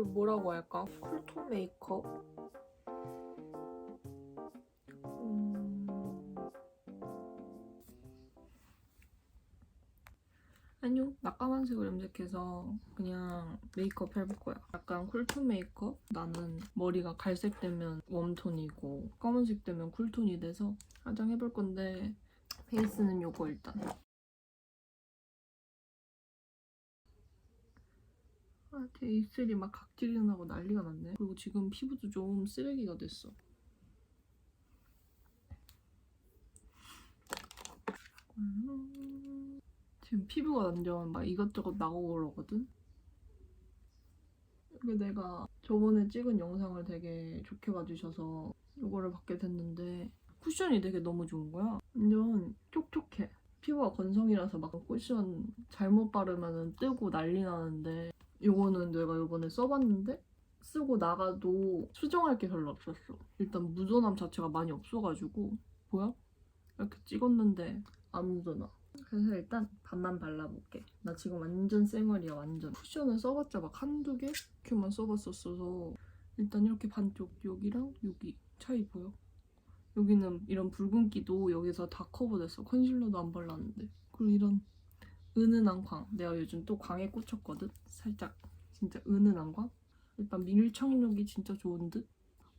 이걸 뭐라고 할까? 쿨톤 메이크업? 음... 아니요, 나 까만색을 염색해서 그냥 메이크업 해볼 거야. 약간 쿨톤 메이크업? 나는 머리가 갈색 되면 웜톤이고 검은색 되면 쿨톤이 돼서 화장해볼 건데 베이스는 요거 일단. 아, 제 입술이 막 각질이 나고 난리가 났네. 그리고 지금 피부도 좀 쓰레기가 됐어. 음, 지금 피부가 완전 막 이것저것 나오고 그러거든? 이게 내가 저번에 찍은 영상을 되게 좋게 봐주셔서 이거를 받게 됐는데 쿠션이 되게 너무 좋은 거야. 완전 촉촉해. 피부가 건성이라서 막 쿠션 잘못 바르면 뜨고 난리 나는데 이거는 내가 이번에 써봤는데 쓰고 나가도 수정할 게 별로 없었어. 일단 무전함 자체가 많이 없어가지고 뭐야? 이렇게 찍었는데 안 묻어나. 그래서 일단 반만 발라볼게. 나 지금 완전 쌩얼이야 완전. 쿠션을 써봤자 막 한두 개? 이렇게만 써봤었어서 일단 이렇게 반쪽 여기랑 여기 차이 보여? 여기는 이런 붉은기도 여기서 다 커버됐어. 컨실러도 안 발랐는데. 그리고 이런 은은한 광. 내가 요즘 또 광에 꽂혔거든. 살짝 진짜 은은한 광. 일단 밀착력이 진짜 좋은 듯.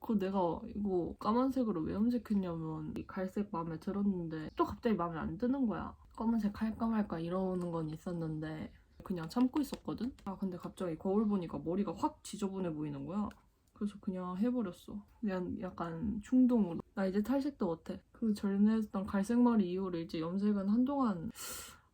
그거 내가 이거 까만색으로 왜 염색했냐면 이 갈색 마음에 들었는데 또 갑자기 마음에 안 드는 거야. 검은색 할까 말까 이러는 건 있었는데 그냥 참고 있었거든. 아 근데 갑자기 거울 보니까 머리가 확 지저분해 보이는 거야. 그래서 그냥 해버렸어. 그냥 약간 충동으로. 나 이제 탈색도 못해. 그 전에 했던 갈색 머리 이후로 이제 염색은 한동안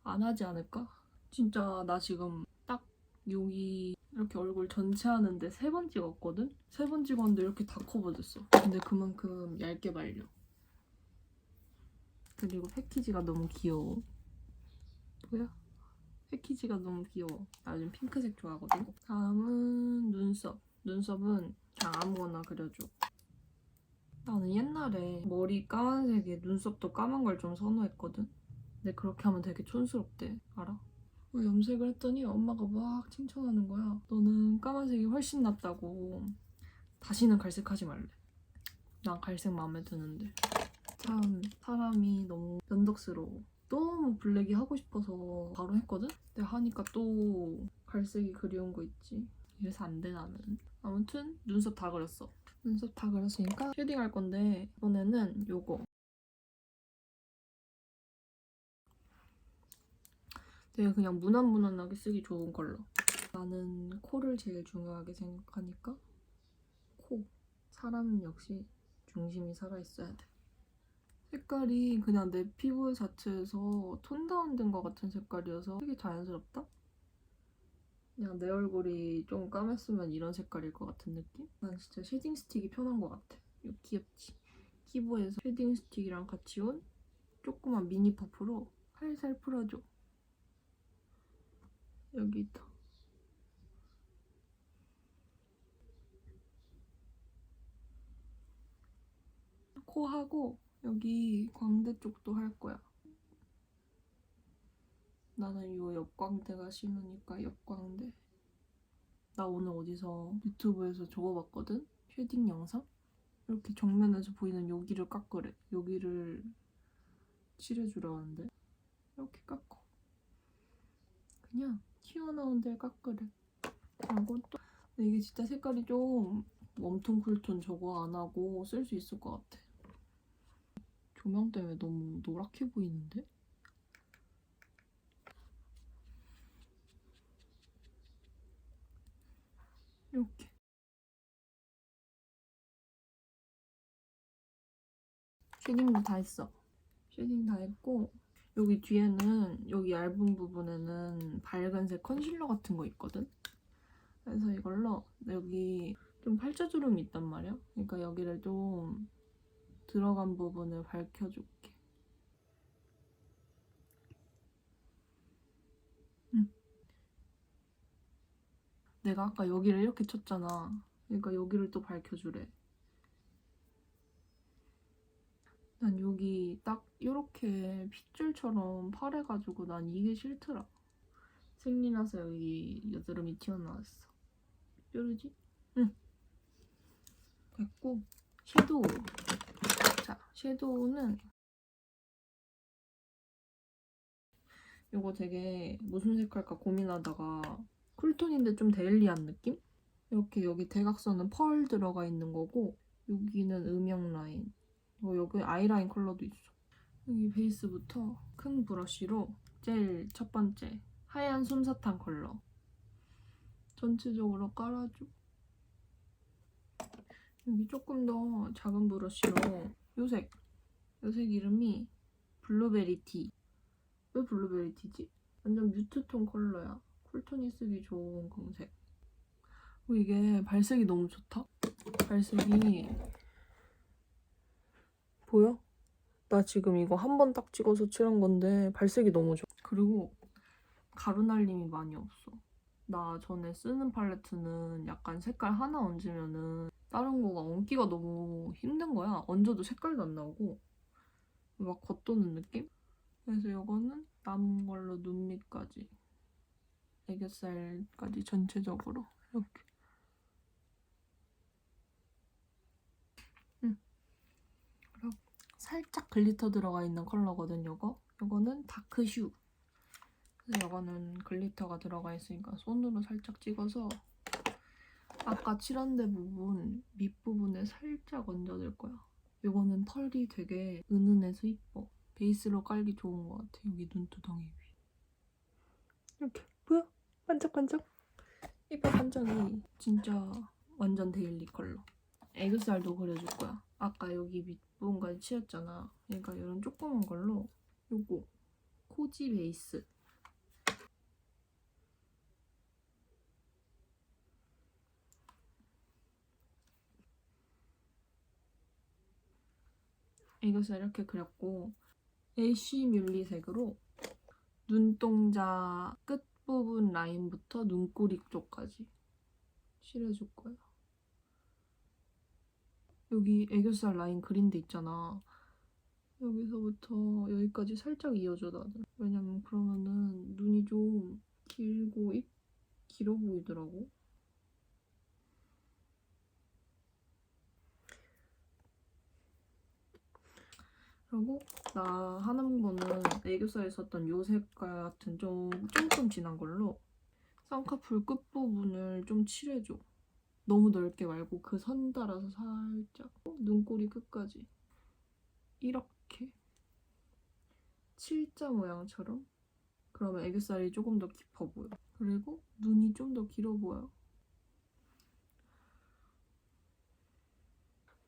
안 하지 않을까? 진짜 나 지금 딱 여기 이렇게 얼굴 전체 하는데 세 번 찍었거든? 세 번 찍었는데 이렇게 다 커버됐어. 근데 그만큼 얇게 말려. 그리고 패키지가 너무 귀여워. 뭐야? 패키지가 너무 귀여워. 나 요즘 핑크색 좋아하거든? 다음은 눈썹. 눈썹은 그냥 아무거나 그려줘. 나는 옛날에 머리 까만색에 눈썹도 까만 걸 좀 선호했거든? 근데 그렇게 하면 되게 촌스럽대. 알아? 어, 염색을 했더니 엄마가 막 칭찬하는 거야. 너는 까만색이 훨씬 낫다고. 다시는 갈색하지 말래. 난 갈색 마음에 드는데. 참 사람이 너무 변덕스러워. 너무 블랙이 하고 싶어서 바로 했거든? 근데 하니까 또 갈색이 그리운 거 있지. 이래서 안 돼 나는. 아무튼 눈썹 다 그렸어. 눈썹 다 그렸으니까 쉐딩 할 건데 이번에는 요거. 되게 그냥 무난무난하게 쓰기 좋은 컬러. 나는 코를 제일 중요하게 생각하니까 코. 사람은 역시 중심이 살아있어야 돼. 색깔이 그냥 내 피부 자체에서 톤 다운된 것 같은 색깔이어서 되게 자연스럽다? 그냥 내 얼굴이 좀 까맸으면 이런 색깔일 것 같은 느낌? 난 진짜 쉐딩 스틱이 편한 것 같아. 이거 귀엽지? 키보에서 쉐딩 스틱이랑 같이 온 조그만 미니 퍼프로 살살 풀어줘. 여기 있다. 코하고 여기 광대 쪽도 할 거야. 나는 이 옆광대가 싫으니까 옆광대. 나 오늘 어디서 유튜브에서 저거 봤거든? 쉐딩 영상? 이렇게 정면에서 보이는 여기를 깎으래. 여기를 칠해주라는데. 이렇게 깎어. 그냥 튀어나온 데를 깎으래. 그리고 또 근데 이게 진짜 색깔이 좀 웜톤 쿨톤 저거 안 하고 쓸 수 있을 것 같아. 조명 때문에 너무 노랗게 보이는데? 이렇게. 쉐딩도 다 했어. 쉐딩 다 했고 여기 뒤에는 여기 얇은 부분에는 밝은색 컨실러 같은 거 있거든? 그래서 이걸로 여기 좀 팔자주름이 있단 말이야? 그러니까 여기를 좀 들어간 부분을 밝혀줄게. 응. 내가 아까 여기를 이렇게 쳤잖아. 그러니까 여기를 또 밝혀주래. 난 여기 딱 이렇게 핏줄처럼 파래가지고 난 이게 싫더라. 생리 나서 여기 여드름이 튀어나왔어. 뾰루지? 응. 됐고 섀도우. 자, 섀도우는 이거 되게 무슨 색 할까 고민하다가 쿨톤인데 좀 데일리한 느낌? 이렇게 여기 대각선은 펄 들어가 있는 거고 여기는 음영 라인. 뭐 여기 아이라인 컬러도 있어. 여기 베이스부터 큰 브러쉬로 제일 첫 번째 하얀 솜사탕 컬러 전체적으로 깔아줘. 여기 조금 더 작은 브러쉬로 요색 요색 이름이 블루베리 티. 왜 블루베리 티지? 완전 뮤트톤 컬러야. 쿨톤이 쓰기 좋은 검색. 어, 이게 발색이 너무 좋다. 발색이 보여? 나 지금 이거 한 번 딱 찍어서 칠한 건데 발색이 너무 좋아. 그리고 가루 날림이 많이 없어. 나 전에 쓰는 팔레트는 약간 색깔 하나 얹으면은 다른 거가 얹기가 너무 힘든 거야. 얹어도 색깔도 안 나오고 막 겉도는 느낌? 그래서 이거는 남은 걸로 눈 밑까지 애교살까지 전체적으로 이렇게 응. 그리고 살짝 글리터 들어가 있는 컬러거든 요거. 요거는 다크슈. 그래서 요거는 글리터가 들어가 있으니까 손으로 살짝 찍어서 아까 칠한 데 부분 밑부분에 살짝 얹어줄 거야. 요거는 펄이 되게 은은해서 이뻐. 베이스로 깔기 좋은 것 같아 여기 눈두덩이 위 이렇게. 보여? 반짝반짝? 이뻐 반짝이. 진짜 완전 데일리 컬러. 애교살도 그려줄 거야 아까 여기 밑부분까지 칠했잖아 그러니까 이런 조그만 걸로 요거 코지 베이스 애교살 이렇게 그렸고 애쉬 뮬리색으로 눈동자 끝부분 라인부터 눈꼬리 쪽까지 칠해줄 거야. 여기 애교살 라인 그린 데 있잖아. 여기서부터 여기까지 살짝 이어줘 나는. 왜냐면 그러면은 눈이 좀 길고 입 길어 보이더라고. 그리고 나 하는 거는 애교살에 썼던 요 색깔 같은 좀 조금 진한 걸로 쌍꺼풀 끝부분을 좀 칠해줘. 너무 넓게 말고 그 선 따라서 살짝 눈꼬리 끝까지 이렇게 칠자 모양처럼 그러면 애교살이 조금 더 깊어 보여. 그리고 눈이 좀 더 길어 보여.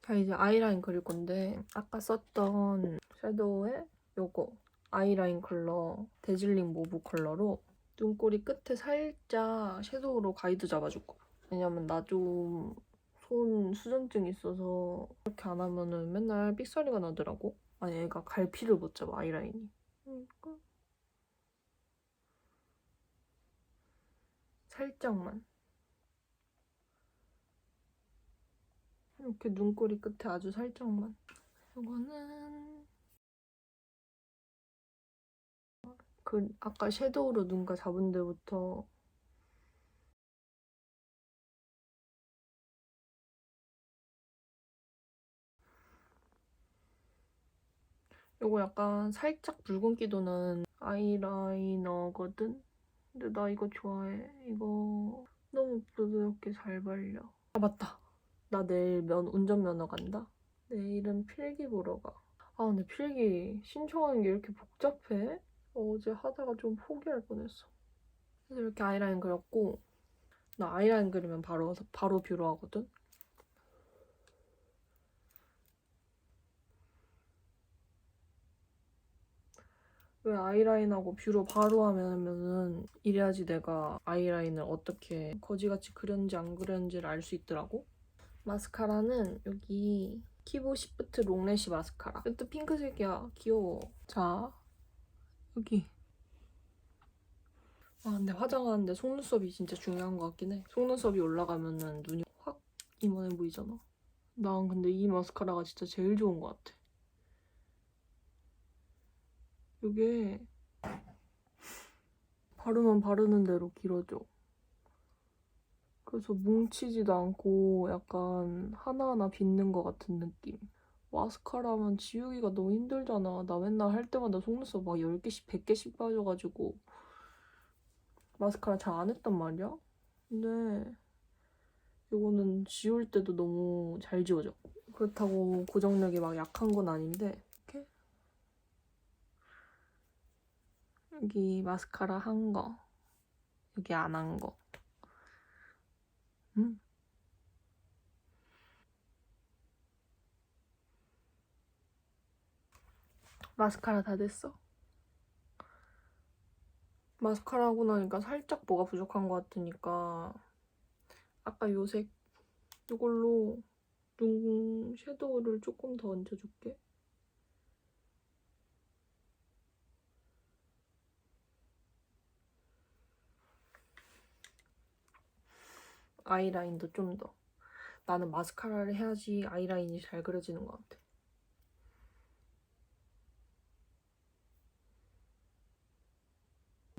자 이제 아이라인 그릴 건데 아까 썼던 섀도우에 요거 아이라인 컬러 데질링 모브 컬러로 눈꼬리 끝에 살짝 섀도우로 가이드 잡아줄 거야 왜냐면 나 좀 손 수전증 있어서 이렇게 안 하면은 맨날 삑사리가 나더라고. 아니 얘가 갈피를 못 잡아 아이라인이. 그러니까. 살짝만. 이렇게 눈꼬리 끝에 아주 살짝만. 이거는 그 아까 섀도우로 눈가 잡은 데부터 이거 약간 살짝 붉은기 도는 아이라이너거든? 근데 나 이거 좋아해. 이거 너무 부드럽게 잘 발려. 아 맞다. 나 내일 면 운전면허 간다. 내일은 필기 보러 가. 아 근데 필기 신청하는 게 이렇게 복잡해? 어제 하다가 좀 포기할 뻔했어. 그래서 이렇게 아이라인 그렸고 나 아이라인 그리면 바로 바로 뷰러 하거든. 왜 아이라인하고 뷰러 바로 하면은 이래야지 내가 아이라인을 어떻게 거지같이 그렸는지 안 그렸는지를 알 수 있더라고. 마스카라는 여기 키보 시프트 롱래쉬 마스카라. 이것도 핑크색이야. 귀여워. 자, 여기. 아, 근데 화장하는데 속눈썹이 진짜 중요한 것 같긴 해. 속눈썹이 올라가면은 눈이 확 이만해 보이잖아. 난 근데 이 마스카라가 진짜 제일 좋은 것 같아. 이게 바르면 바르는 대로 길어져. 그래서 뭉치지도 않고 약간 하나하나 빗는 것 같은 느낌. 마스카라면 지우기가 너무 힘들잖아. 나 맨날 할 때마다 속눈썹 막 10개씩, 100개씩 빠져가지고 마스카라 잘 안 했단 말이야. 근데 이거는 지울 때도 너무 잘 지워져. 그렇다고 고정력이 막 약한 건 아닌데 이렇게 여기 마스카라 한 거, 여기 안 한 거. 음. 마스카라 다 됐어? 마스카라 하고 나니까 살짝 뭐가 부족한 것 같으니까 아까 요색 이걸로 눈 섀도우를 조금 더 얹어줄게. 아이라인도 좀 더. 나는 마스카라를 해야지 아이라인이 잘 그려지는 것 같아.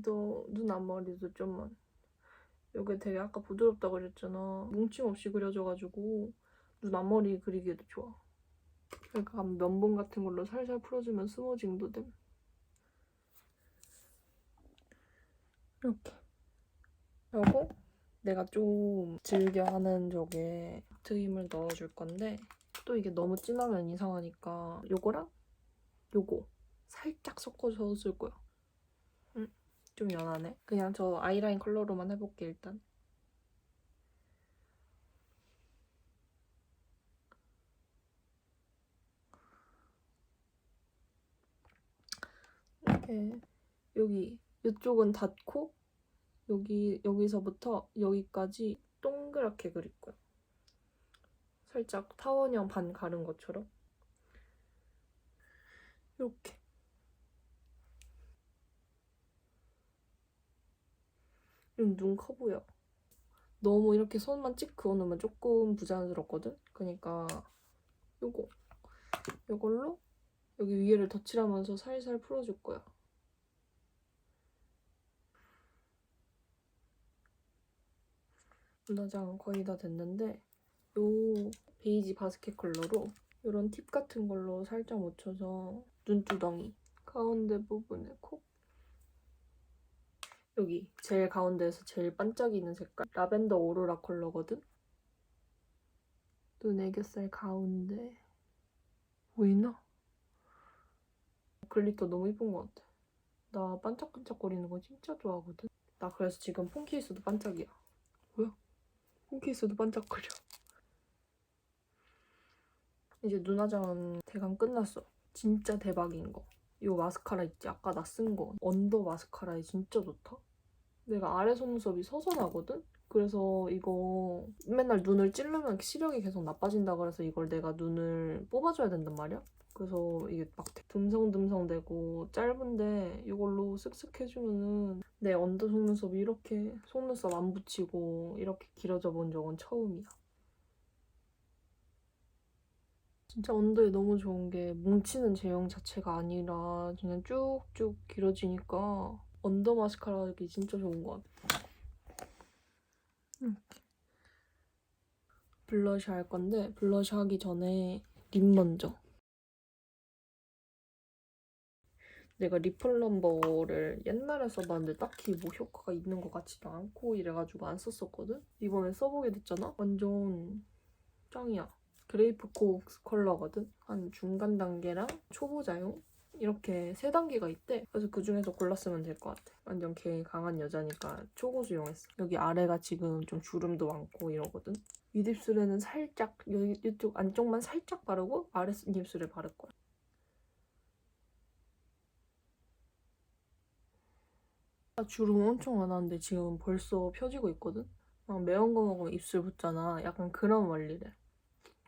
너눈 앞머리도 좀만. 여기 되게 아까 부드럽다고 그랬잖아. 뭉침 없이 그려져가지고 눈 앞머리 그리기에도 좋아. 그러니까 면봉 같은 걸로 살살 풀어주면 스모징도 됨. 이렇게. 그리고 내가 좀 즐겨하는 저게 트임을 넣어줄 건데 또 이게 너무 진하면 이상하니까 요거랑 요거 살짝 섞어서 쓸 거야. 응, 좀 연하네. 그냥 저 아이라인 컬러로만 해볼게 일단. 이렇게 여기 이쪽은 닫고 여기 여기서부터 여기까지 동그랗게 그릴 거야. 살짝 타원형 반 가른 것처럼 이렇게. 눈 커 보여. 너무 이렇게 손만 찍 그어놓으면 조금 부자연스럽거든. 그러니까 요거 요걸로 여기 위에를 덧칠하면서 살살 풀어줄 거야. 눈화장 거의 다 됐는데 요 베이지 바스켓 컬러로 이런 팁 같은 걸로 살짝 묻혀서 눈두덩이 가운데 부분에 콕 여기 제일 가운데에서 제일 반짝이는 색깔 라벤더 오로라 컬러거든? 눈 애교살 가운데 보이나? 글리터 너무 이쁜 것 같아 나 반짝반짝거리는 거 진짜 좋아하거든 나 그래서 지금 폰 케이스도 반짝이야? 폰 케이스도 반짝거려 이제 눈화장은 대강 끝났어 진짜 대박인 거. 이 마스카라 있지? 아까 나 쓴 거. 언더 마스카라에 진짜 좋다. 내가 아래 속눈썹이 서서 나거든? 그래서 이거 맨날 눈을 찌르면 시력이 계속 나빠진다 그래서 이걸 내가 눈을 뽑아줘야 된단 말이야. 그래서 이게 막 듬성듬성 되고 짧은데 이걸로 쓱쓱 해주면은 내 언더 속눈썹이 이렇게 속눈썹 안 붙이고 이렇게 길어져 본 적은 처음이야. 진짜 언더에 너무 좋은 게 뭉치는 제형 자체가 아니라 그냥 쭉쭉 길어지니까 언더 마스카라 하기 진짜 좋은 것 같아. 블러셔 할 건데 블러셔 하기 전에 립 먼저. 내가 립 플럼버를 옛날에 써봤는데 딱히 뭐 효과가 있는 것 같지도 않고 이래가지고 안 썼었거든? 이번에 써보게 됐잖아? 완전 짱이야. 그레이프 코스 컬러거든? 한 중간 단계랑 초보자용? 이렇게 세 단계가 있대. 그래서 그 중에서 골랐으면 될 것 같아. 완전 개 강한 여자니까 초고수용했어. 여기 아래가 지금 좀 주름도 많고 이러거든. 윗입술에는 살짝, 여기 이쪽 안쪽만 살짝 바르고 아랫입술에 바를 거야. 주름 엄청 많았는데 지금 벌써 펴지고 있거든? 막 매운 거 먹으면 입술 붓잖아. 약간 그런 원리래.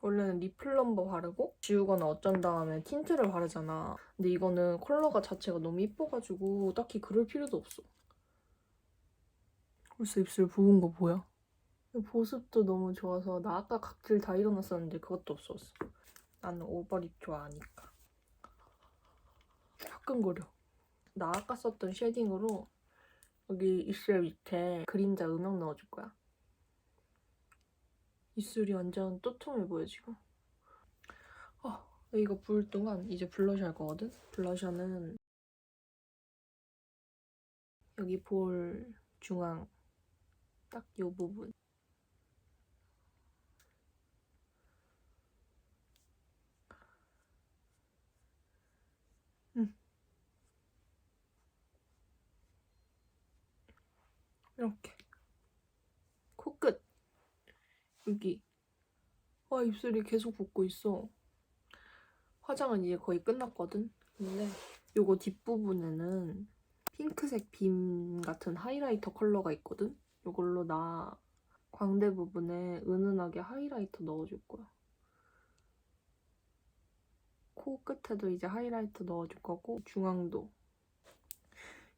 원래는 립 플럼버 바르고 지우거나 어쩐 다음에 틴트를 바르잖아. 근데 이거는 컬러가 자체가 너무 이뻐가지고 딱히 그럴 필요도 없어. 벌써 입술 부은 거 보여? 보습도 너무 좋아서 나 아까 각질 다 일어났었는데 그것도 없었어. 나는 오버립 좋아하니까. 화끈거려. 나 아까 썼던 쉐딩으로 여기 입술 밑에 그림자 음영 넣어줄 거야. 입술이 완전 또통해 보여 지금. 아 이거 부을 동안 이제 블러셔 할 거거든. 블러셔는 여기 볼 중앙 딱이 부분. 이렇게. 코끝. 여기. 와 입술이 계속 붓고 있어. 화장은 이제 거의 끝났거든? 근데 요거 뒷부분에는 핑크색 빔 같은 하이라이터 컬러가 있거든? 요걸로 나 광대 부분에 은은하게 하이라이터 넣어줄 거야. 코 끝에도 이제 하이라이터 넣어줄 거고 중앙도.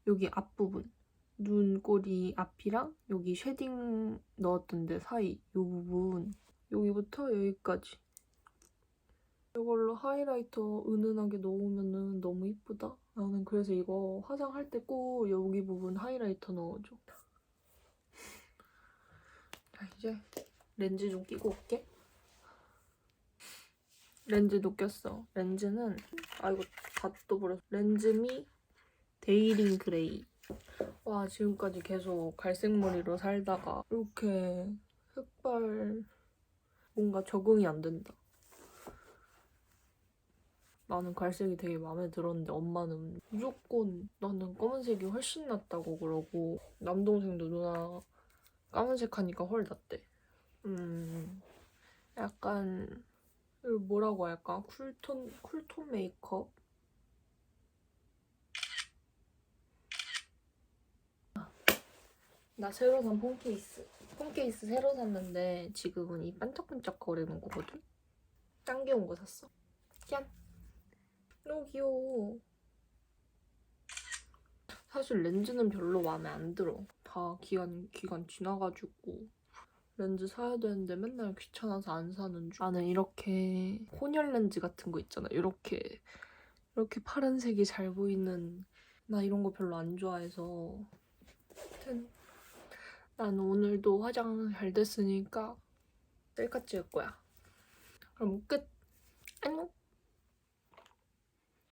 여기 앞부분 눈꼬리 앞이랑 여기 쉐딩 넣었던 데 사이 이 부분. 여기부터 여기까지. 이걸로 하이라이터 은은하게 넣으면 너무 이쁘다. 나는 그래서 이거 화장할 때 꼭 여기 부분 하이라이터 넣어줘. 자 이제 렌즈 좀 끼고 올게. 렌즈도 꼈어. 렌즈는 아 이거 다 떠버렸어. 렌즈미 데이링 그레이 와 지금까지 계속 갈색 머리로 살다가 이렇게 흑발 뭔가 적응이 안 된다. 나는 갈색이 되게 마음에 들었는데 엄마는 무조건 나는 검은색이 훨씬 낫다고 그러고 남동생도 누나 까만색 하니까 헐 낫대. 음 약간 뭐라고 할까 쿨톤 쿨톤 메이크업 나 새로 산 폰 케이스. 폰 케이스 새로 샀는데 지금은 이 반짝반짝 거리는 거거든? 짱귀여운 거 샀어. 짠! 너무 귀여워. 사실 렌즈는 별로 마음에 안 들어. 다 기간, 기간 지나가지고 렌즈 사야 되는데 맨날 귀찮아서 안 사는 중. 나는 이렇게 혼혈 렌즈 같은 거 있잖아. 이렇게 이렇게 파란색이 잘 보이는 나 이런 거 별로 안 좋아해서 아무튼 난 오늘도 화장 잘 됐으니까 셀카 찍을 거야. 그럼 끝. 안녕.